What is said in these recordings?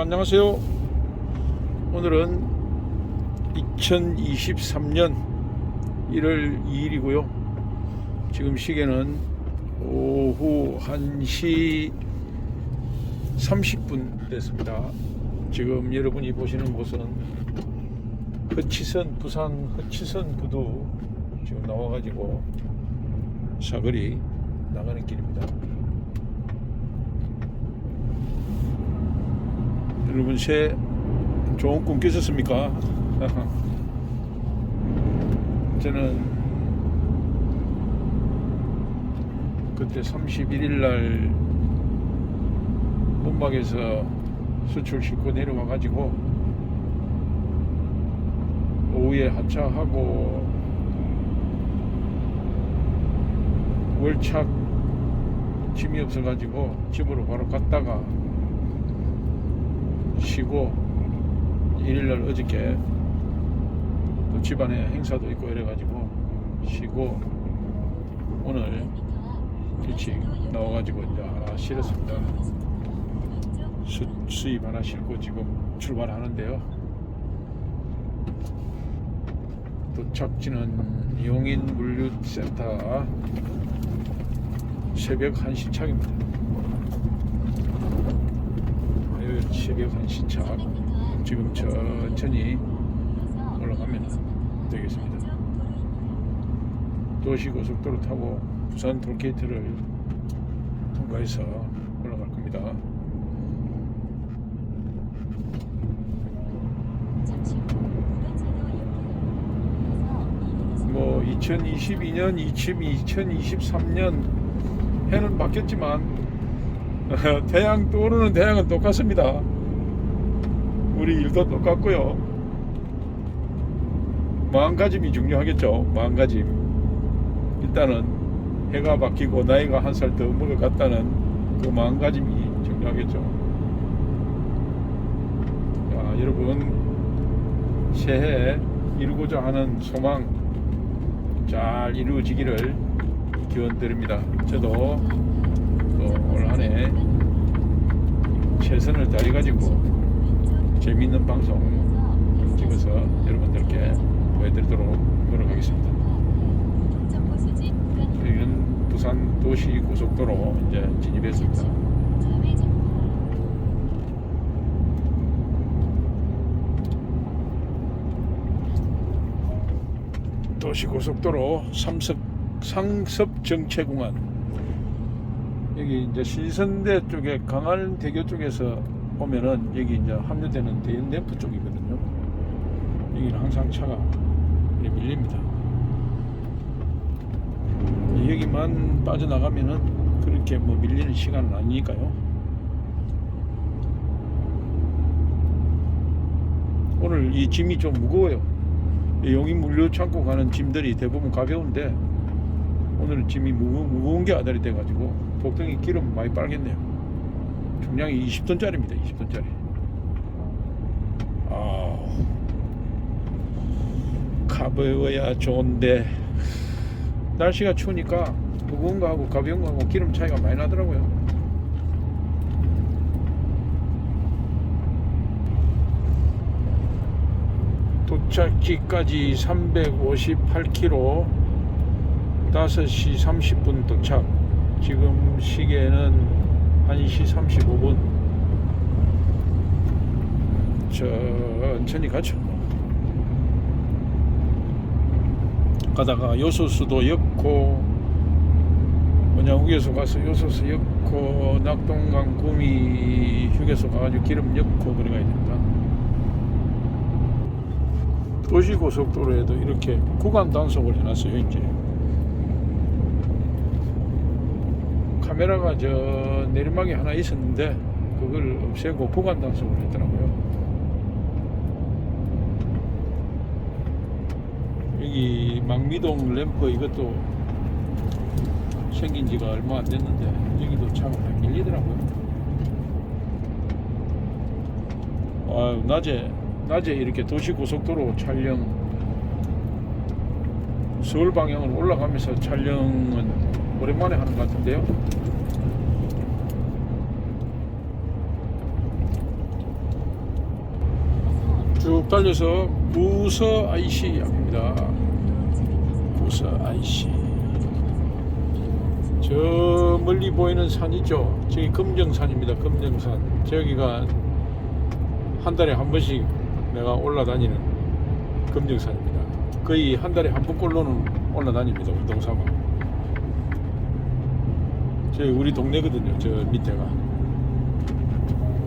안녕하세요. 오늘은 2023년 1월 2일이고요. 지금 시계는 오후 1시 30분 됐습니다. 지금 여러분이 보시는 곳은 허치선 부산 허치선 부두 지금 나와가지고 사거리 나가는 길입니다. 여러분 새해 좋은 꿈 꾸셨습니까? 저는 그때 31일 날 문박에서 수출 싣고 내려와 가지고 오후에 하차하고 월착 짐이 없어 가지고 집으로 바로 갔다가 쉬고 일일날 어저께 또 집안에 행사도 있고 이래가지고 쉬고 오늘 일찍 나와가지고 이제 하나 실었습니다. 수, 수입 하나 싣고 지금 출발하는데요. 도착지는 용인 물류센터 새벽 1시 착입니다. 화요일 새벽 1시 착 지금 천천히 올라가면 되겠습니다. 도시고속도로 타고 부산 톨게이트를 통과해서 올라갈 겁니다. 뭐 2022년, 2023년 해는 바뀌었지만 태양 떠오르는 태양은 똑같습니다. 우리 일도 똑같고요. 마음가짐이 중요하겠죠. 마음가짐. 일단은 해가 바뀌고 나이가 한 살 더 먹어갔다는 그 마음가짐이 중요하겠죠. 자, 여러분 새해 이루고자 하는 소망 잘 이루어지기를 기원 드립니다. 저도 또 올 한해 최선을 다해가지고 재미있는 방송 찍어서 여러분들께 보여드리도록 노력하겠습니다. 여기는 부산 도시 고속도로 이제 진입했습니다. 도시 고속도로 삼석 상섭 정체공안 여기 이제 신선대 쪽에 강안대교 쪽에서 오면은 여기 이제 합류되는 대연댐프 쪽이거든요. 여기는 항상 차가 밀립니다. 여기만 빠져나가면은 그렇게 뭐 밀리는 시간은 아니니까요. 오늘 이 짐이 좀 무거워요. 이 용인 물류 창고 가는 짐들이 대부분 가벼운데 오늘 짐이 무거, 무거운 게 아다리 돼가지고 복덩이 기름 많이 빨겠네요. 중량이 20톤짜리입니다. 20톤짜리. 아, 가벼워야 좋은데 날씨가 추우니까 무거운 거하고 가벼운 거하고 기름 차이가 많이 나더라고요. 도착지까지 358km 5시 30분 도착 지금 시계는 1시 35분. 천천히 가죠. 가다가 요소수도 엮고 원양휴게소 가서 요소수 엮고 낙동강 구미 휴게소 가가지고 기름 엮고 그래 가야 됩니다. 도시고속도로에도 이렇게 구간 단속을 해놨어요 이제 카메라가 저 내리막에 하나 있었는데 그걸 없애고 구간 단속을 했더라고요. 여기 망미동 램프 이것도 생긴 지가 얼마 안 됐는데 여기도 차가 많이 밀리더라고요. 아 낮에 낮에 이렇게 도시 고속도로 촬영 서울 방향으로 올라가면서 촬영은 오랜만에 하는 것 같은데요. 쭉 달려서 부서 IC 앞입니다. 부서 IC. 저 멀리 보이는 산이죠. 저기 금정산입니다. 금정산. 저기가 한 달에 한 번씩 내가 올라다니는 금정산입니다. 거의 한 달에 한 번꼴로는 올라다닙니다. 운동 삼아. 저 우리 동네거든요. 저 밑에가.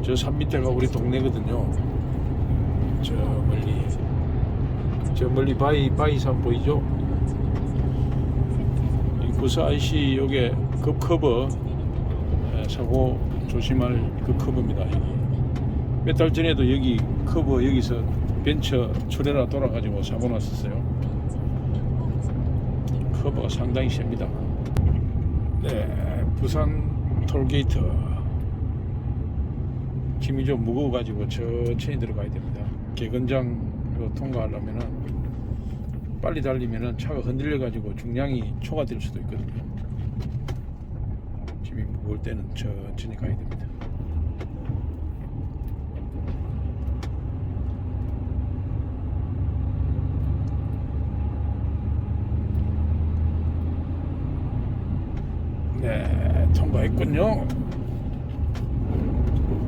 저 산 밑에가 우리 동네거든요. 저 멀리 저 멀리 바위 바위산 보이죠? 이 IC 요게 급커버 에, 사고 조심할 그 커버입니다. 몇 달 전에도 여기 커버 여기서 벤처 출해라 돌아가지고 사고 났었어요. 커버가 상당히 셉니다. 네, 부산 톨게이트 짐이 좀 무거워가지고 천천히 들어가야 됩니다. 개건장으로 통과하려면은 빨리 달리면은 차가 흔들려가지고 중량이 초과될 수도 있거든요. 짐이 무거울 때는 천천히 가야 됩니다. 네, 통과했군요.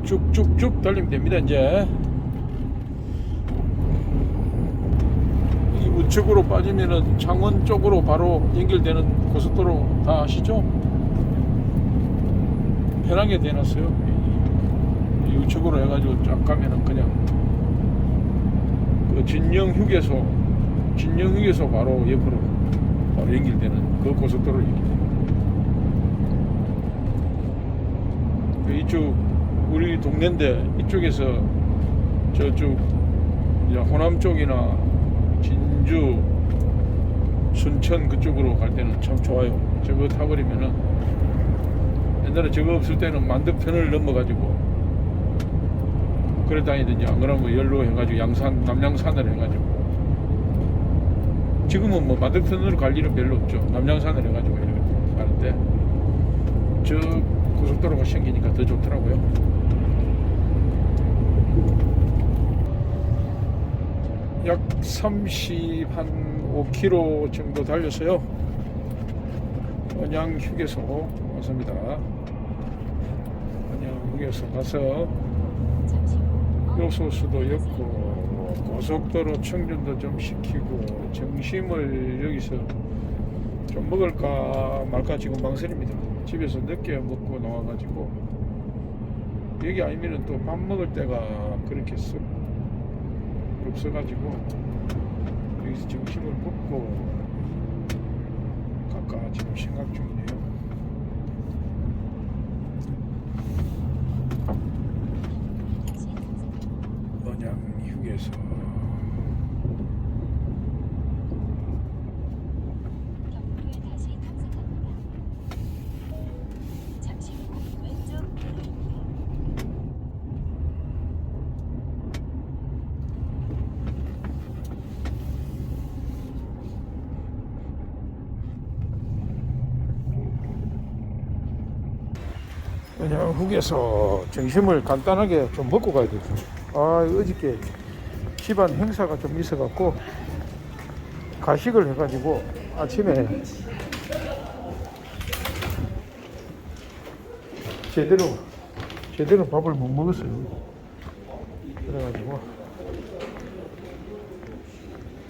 쭉쭉쭉 달리면 됩니다 이제 이 우측으로 빠지면은 창원 쪽으로 바로 연결되는 고속도로 다 아시죠? 편하게 대놨어요 이 우측으로 해가지고 쫙 가면은 그냥 그 진영 휴게소 진영 휴게소 바로 옆으로 바로 연결되는 그 고속도로 연결돼요 그 이쪽 우리 동네인데 이쪽에서 저쪽 호남 쪽이나 진주 순천 그쪽으로 갈 때는 참 좋아요. 저거 타버리면은 옛날에 저거 없을 때는 만덕편을 넘어가지고 그래 다니든지 안 그러면 열로 해가지고 양산 남양산을 해가지고 지금은 뭐 만덕편으로 갈 일은 별로 없죠. 남양산을 해가지고 이렇게 가는데 저 고속도로가 생기니까 더 좋더라고요. 약 30, 한 5km 정도 달렸어요. 언양 휴게소 왔습니다. 언양 휴게소 가서 요소수도 엮고 고속도로 청준도 좀 시키고 점심을 여기서 좀 먹을까 말까 지금 망설입니다. 집에서 늦게 먹고 나와가지고 여기 아니면은 또 밥 먹을 때가 그렇게 썩 없어가지고 여기서 점심을 먹고 갈까 지금 생각 중이에요. 언양 휴게소 경로에 다시 탐색합니다. 잠시 후 왼쪽 도로입니다. 후에서 점심을 간단하게 좀 먹고 가야 되죠. 아, 어저께 집안 행사가 좀 있어갖고 가식을 해가지고 아침에 제대로 제대로 밥을 못 먹었어요. 그래가지고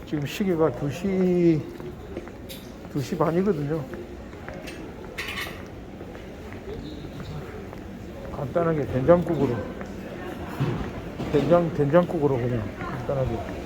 지금 시계가 2시 2시 반이거든요. 간단하게 된장국으로 된장 된장국으로 그냥 간단하게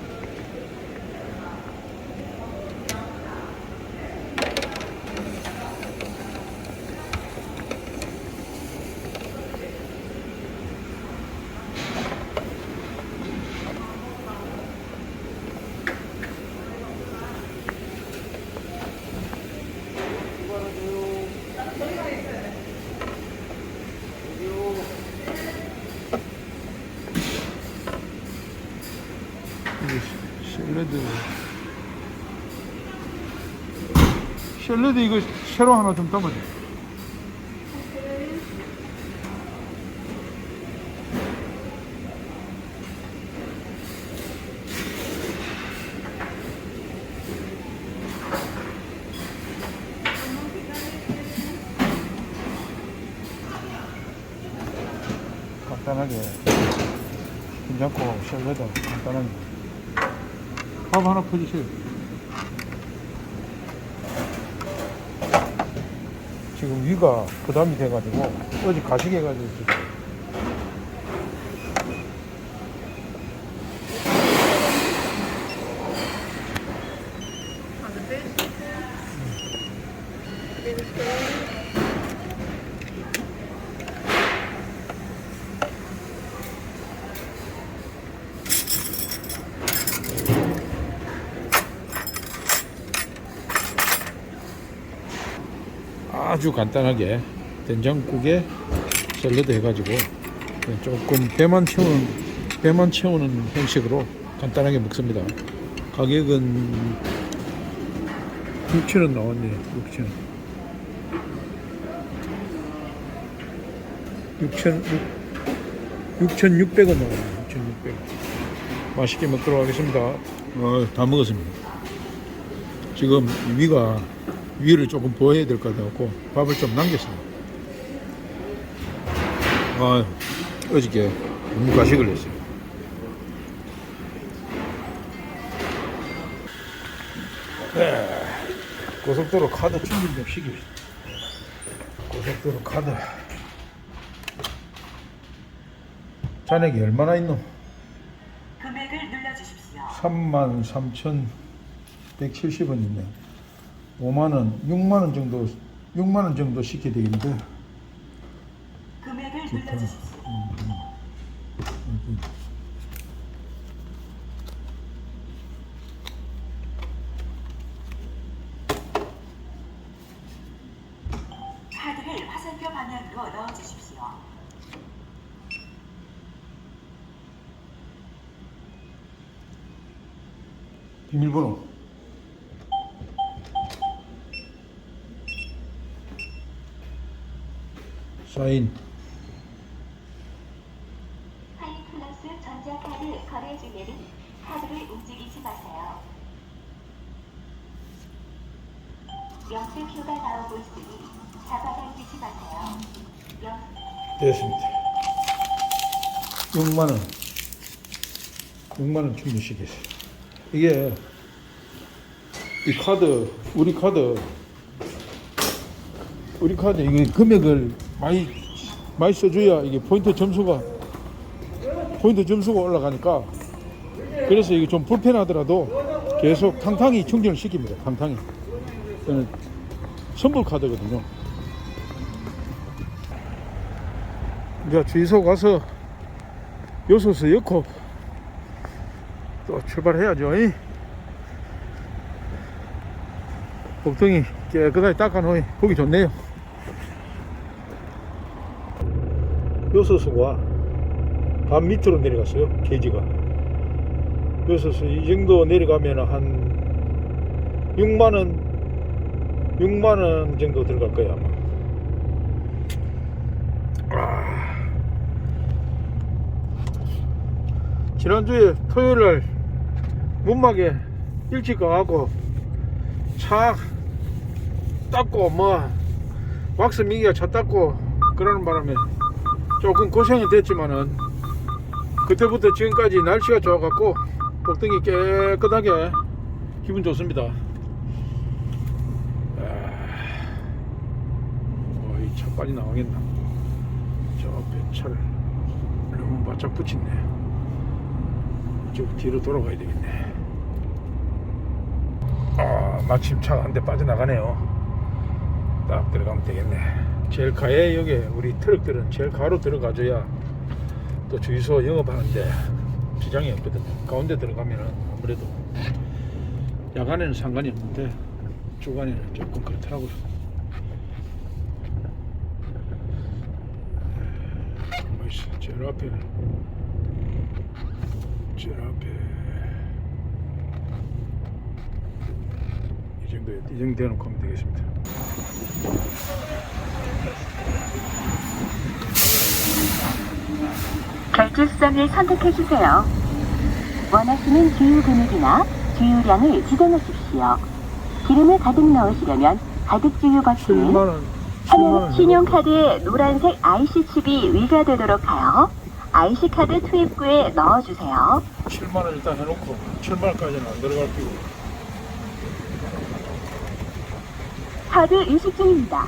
근데 이거 새로 하나 좀 떠보자. 간단하게. 김장국 샐러드 간단하게. 밥 하나 퍼주세요. 지금 위가 부담이 돼가지고 어제 가식해가지고 지금 아주 간단하게 된장국에 샐러드 해가지고 조금 배만 채우는 배만 채우는 형식으로 간단하게 먹습니다. 가격은 6,000원 나왔네요. 6,000원. 6,000 6,600원 나왔네요. 6,600원. 맛있게 먹도록 하겠습니다. 어, 다 먹었습니다. 지금 위가 위를 조금 보호해야 될 것 같아갖고 밥을 좀 남겼습니다. 아, 어저께 너무 가식을 했어요. 네, 고속도로 카드 충전 좀 시킵시다. 고속도로 카드. 잔액이 얼마나 있노? 금액을 눌러주십시오. 33,170원 있네. 5만 원, 6만 원 정도, 6만 원 정도 시켜야 되겠는데. 금액을 눌러주십시오. 카드를 화살표 방향으로 넣어주십시오. 비밀번호. 사인. 하이플러스 전자카드 거래 중에는 카드를 움직이지 마세요. 됐습니다. 6만 원. 6만 원 충분시켰어요. 이게 이 카드 우리 카드 우리 카드 이게 금액을 많이 많이 써줘야 이게 포인트 점수가 포인트 점수가 올라가니까 그래서 이게 좀 불편하더라도 계속 탕탕이 충전을 시킵니다. 탕탕이. 저는 선불 카드거든요. 이제 주유소 가서 요소수 넣고 또 출발해야죠. 이. 복덩이 깨끗하게 닦아놓으니 보기 좋네요. 요소수가 반 밑으로 내려갔어요. 게이지가. 요소수 이 정도 내려가면 한 6만원 6만 원 정도 들어갈 거예요 아마. 아. 지난주에 토요일 날 문막에 일찍 가갖고 차 닦고 뭐 왁스 미기가 차 닦고 그러는 바람에 조금 고생이 됐지만은 그때부터 지금까지 날씨가 좋아갖고 복등이 깨끗하게 기분 좋습니다. 어, 이 차 빨리 나가겠나? 저 앞에 차를 너무 바짝 붙였네. 이쪽 뒤로 돌아가야 되겠네. 아, 마침 차가 한 대 빠져나가네요. 딱 들어가면 되겠네. 제일 가에 여기 우리 트럭들은 제일 가로 들어가줘야 또 주유소 영업하는데 지장이 없거든요. 가운데 들어가면 아무래도 야간에는 상관이 없는데 주간에는 조금 그렇더라고요. 제일 앞에는 제일 앞에 이 정도 이 정도 해놓고 하면 되겠습니다. 결제수단을 선택해 주세요. 원하시는 주유 금액이나 주유량을 지정하십시오. 기름을 가득 넣으시려면 가득 주유 7만 버튼은 원. 7만 화면 원. 신용카드의 노란색 IC 칩이 위가 되도록 하여 IC카드 투입구에 넣어주세요. 7만 원 일단 해놓고 7만 원까지는 안 들어갈 거고 카드 인식 중입니다.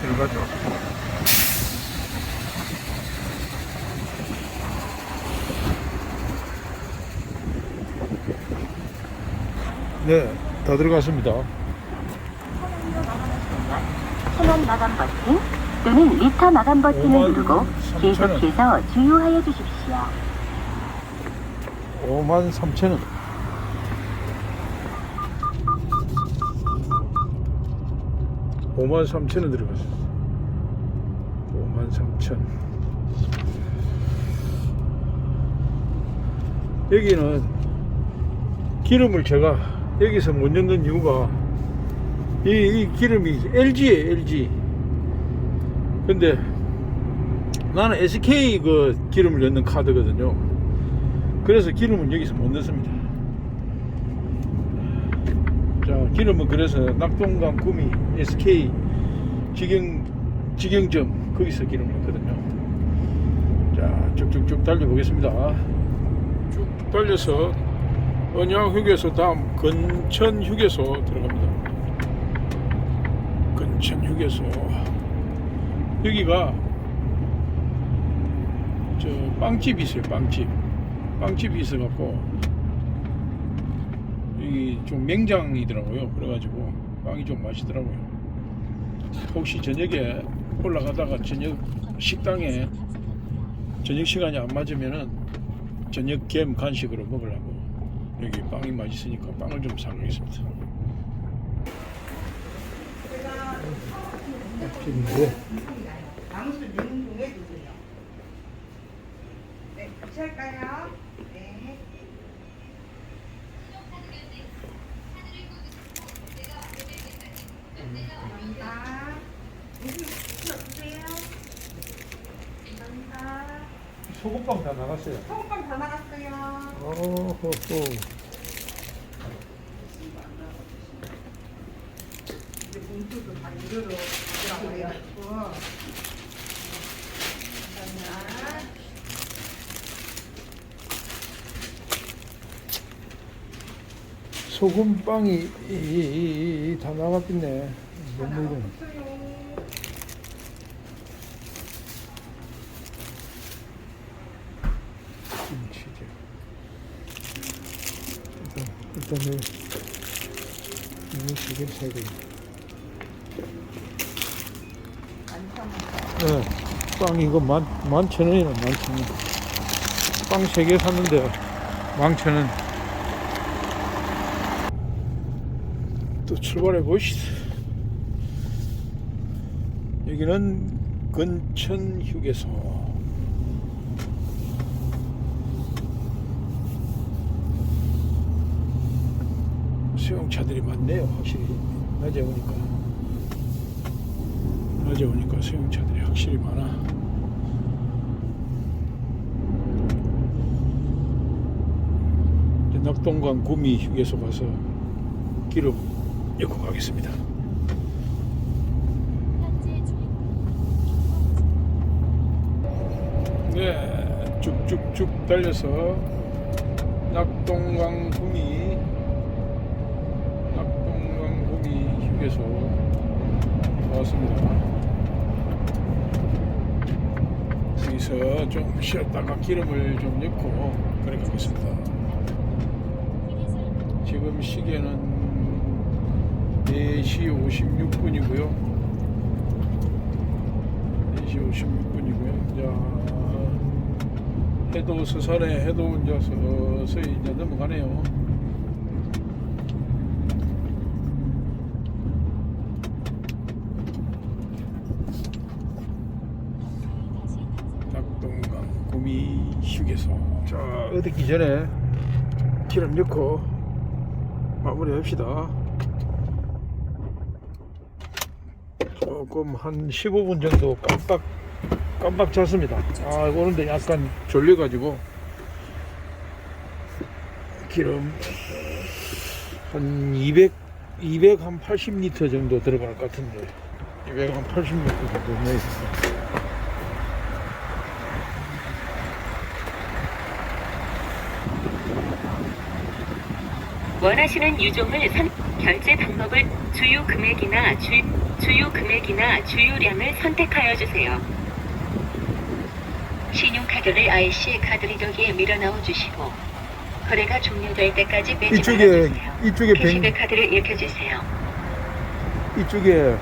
들어가죠. 네, 다 들어갔습니다. 천원 마감 버튼 또는 리터 마감 버튼을 누르고 원. 계속해서 주유하여 주십시오. 5만 3천 원. 오만 3천 원 들어갔어요. 5만 3천. 여기는 기름을 제가 여기서 못 넣는 이유가 이, 이 기름이 LG에 LG. 근데 나는 SK 그 기름을 넣는 카드거든요. 그래서 기름은 여기서 못 넣습니다. 자, 기름은 그래서 낙동강 구미 SK 직영 직영점 거기서 기름 넣거든요. 자, 쭉쭉쭉 달려보겠습니다. 쭉 달려서 언양 휴게소 다음 근천 휴게소 들어갑니다. 근천 휴게소 여기가 저 빵집이 있어요. 빵집. 빵집이 있어갖고 여기 좀 맹장이더라고요. 그래가지고 빵이 좀 맛있더라고요. 혹시 저녁에 올라가다가 저녁 식당에 저녁 시간이 안 맞으면은 저녁 겸 간식으로 먹으려고 여기 빵이 맛있으니까 빵을 좀 사가겠습니다. 맛집인데 방수 냉동해 주세요. 네, 같이 할까요? 네. 감사합니다. 무슨 주세요? 감사합니다. 소금빵 다 나갔어요. 소금빵 다 나갔어요. 오호호. 이제 봉투도 다 이리로 가져라고 해가지고. 감사합니다. 소금빵이 이- 이- 이- 다 나갔겠네. 못 물건. 김치죠. 일단 일단은 두개 사야 돼. 네, 빵 이거 만 만천 원이나 만천 원. 빵 세 개 샀는데 만천 원. 또 출발해 보시다. 여기는 근천 휴게소. 수용 차들이 많네요, 확실히. 낮에 오니까. 낮에 오니까 수용차들이 확실히 많아. 이제 낙동강 구미 휴게소 가서 기름 넣고 가겠습니다. 네, 쭉쭉쭉 달려서 낙동강 구미 낙동강 구미 휴게소 왔습니다. 여기서 좀 쉬었다가 기름을 좀 넣고 그래 가겠습니다. 지금 시계는 4시 56분이고요. 4시 56분이고요. 자, 해도 서산에 해도 이제 서서히 이제 넘어가네요. 낙동강 구미 휴게소. 자, 어디기 전에 기름 넣고 마무리 합시다. 조금 한 15분 정도 깜빡 깜빡 잤습니다. 아 오는데 약간 졸려 가지고 기름 한 200, 200 한 80리터 정도 들어갈 것 같은데 200 한 80리터 정도 넣어있습니다. 원하시는 유종을 선 결제 방법을 주유 금액이나 주, 주유 금액이나 주유량을 선택하여 주세요. 신용카드를 IC 카드 리더기에 밀어 넣어 주시고 거래가 종료될 때까지 빼지 이쪽에 말아주세요. 이쪽에 100, 캐시백 카드를 읽혀주세요. 이쪽에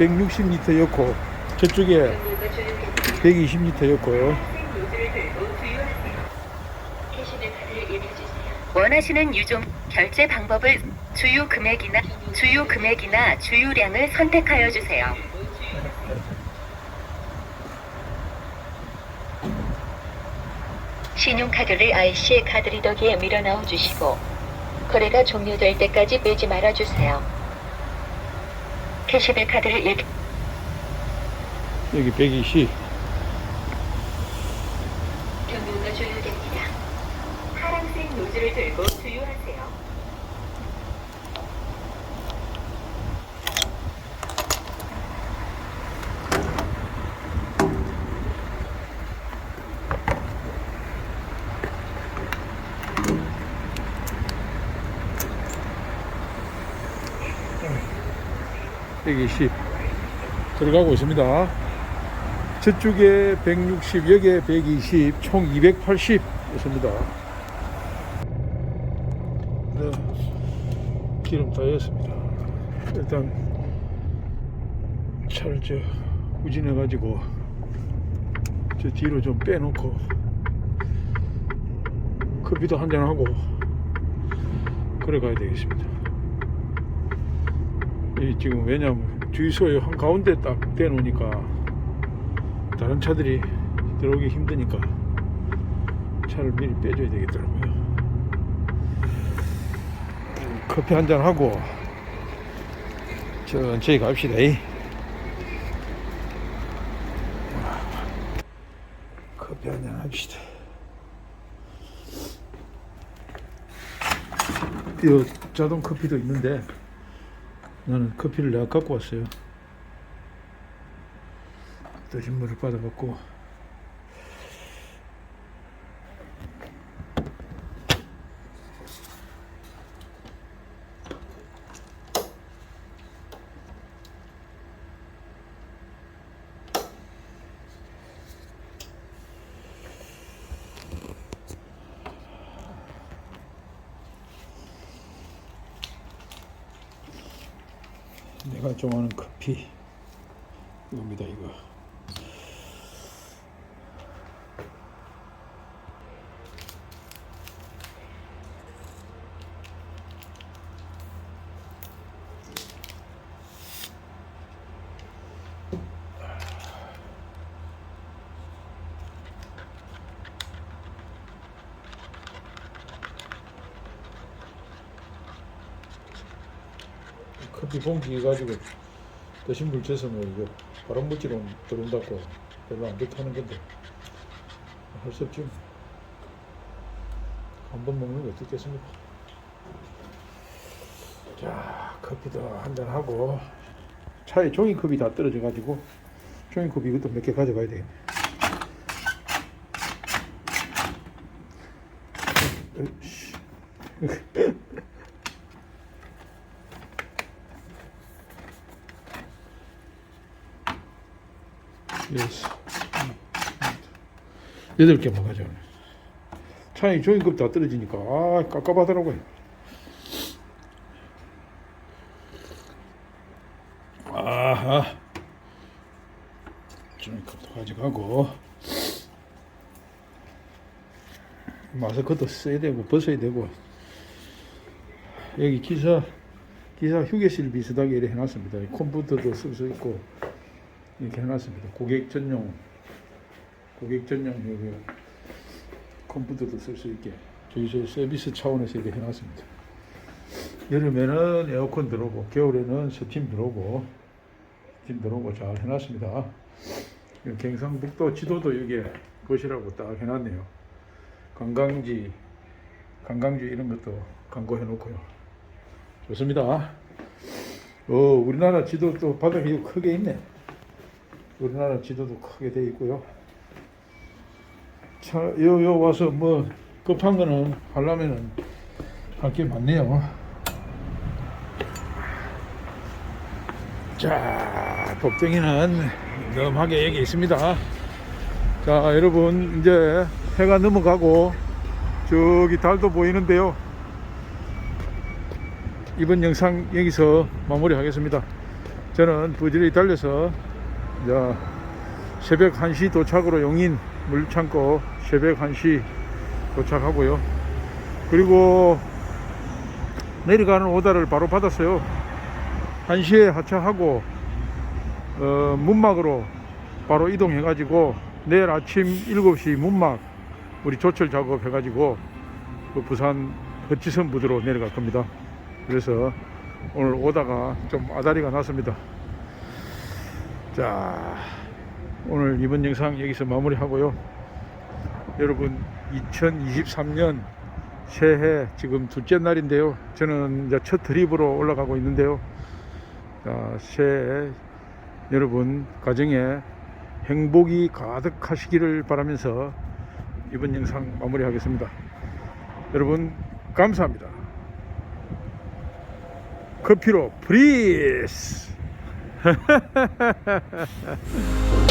160리터 였고 저쪽에 종료가 종료됩니다. 120리터 였고요. 노즐을 들고 주유하세요. 캐시백 카드를 읽혀주세요. 원하시는 유종 결제 방법을 주유 금액이나 주유 금액이나 주유량을 선택하여 주세요. 신용카드를 IC 카드 리더기에 밀어 넣어 주시고 거래가 종료될 때까지 빼지 말아 주세요. 캐시백 카드를 읽 여기 120. 120 들어가고 있습니다. 저쪽에 160, 여기에 120, 총 280 있습니다. 네, 기름 다였습니다. 일단 차를 저 후진해가지고 저 뒤로 좀 빼놓고 커피도 한잔하고 그래 가야 되겠습니다. 이 지금 왜냐면 주유소에 한 가운데 딱 대놓으니까 다른 차들이 들어오기 힘드니까 차를 미리 빼줘야 되겠더라고요. 커피 한 잔 하고 천천히 갑시다. 이. 커피 한 잔 합시다. 이 자동 커피도 있는데 나는 커피를 내가 갖고 왔어요. 뜨신 물을 받아갖고 커피 봉지 가지고 대신 물 재서 뭐 이거 바람 물질 들어온다고 별로 안 좋다는 건데 할 수 없지 한 번 먹는 게 어떻겠습니까? 자 커피도 한잔 하고 차에 종이컵이 다 떨어져 가지고 종이컵 이것도 몇 개 가져가야 되겠네 으이씨. 예스. 여덟 개만 가져오네. 차에 종이컵 다 떨어지니까 아 깝깝하더라고요. 아하. 종이컵도 가져가고 마스크도 써야 되고 벗어야 되고 여기 기사 기사 휴게실 비슷하게 이렇게 해놨습니다. 컴퓨터도 쓸 수 있고 이렇게 해놨습니다. 고객 전용 고객 전용 여기 컴퓨터도 쓸 수 있게 저희 서비스 차원에서 이렇게 해놨습니다. 여름에는 에어컨 들어오고 겨울에는 스팀 들어오고 팀 들어오고 잘 해놨습니다. 이 경상북도 지도도 여기에 것이라고 딱 해놨네요. 관광지, 관광지 이런 것도 광고해 놓고요. 좋습니다. 어, 우리나라 지도도 바닥에 이거 크게 있네. 우리나라 지도도 크게 돼 있고요. 차, 요, 요 와서 뭐 급한 거는 하려면은 할 게 많네요. 자, 복덩이는 넘하게 여기 있습니다. 자, 여러분, 이제 해가 넘어가고 저기 달도 보이는데요. 이번 영상 여기서 마무리하겠습니다. 저는 부지런히 달려서 새벽 1시 도착으로 용인 물창고 새벽 1시 도착하고요. 그리고 내려가는 오다를 바로 받았어요. 1시에 하차하고 어, 문막으로 바로 이동해가지고 내일 아침 7시 문막 우리 조철 작업해가지고 그 부산 허치선 부두로 내려갈 겁니다. 그래서 오늘 오다가 좀 아다리가 났습니다. 자, 오늘 이번 영상 여기서 마무리하고요. 여러분, 2023년 새해 지금 둘째 날인데요. 저는 이제 첫 트립으로 올라가고 있는데요. 자, 새해 여러분 가정에 행복이 가득하시기를 바라면서 이번 영상 마무리하겠습니다. 여러분 감사합니다. 커피로 프리스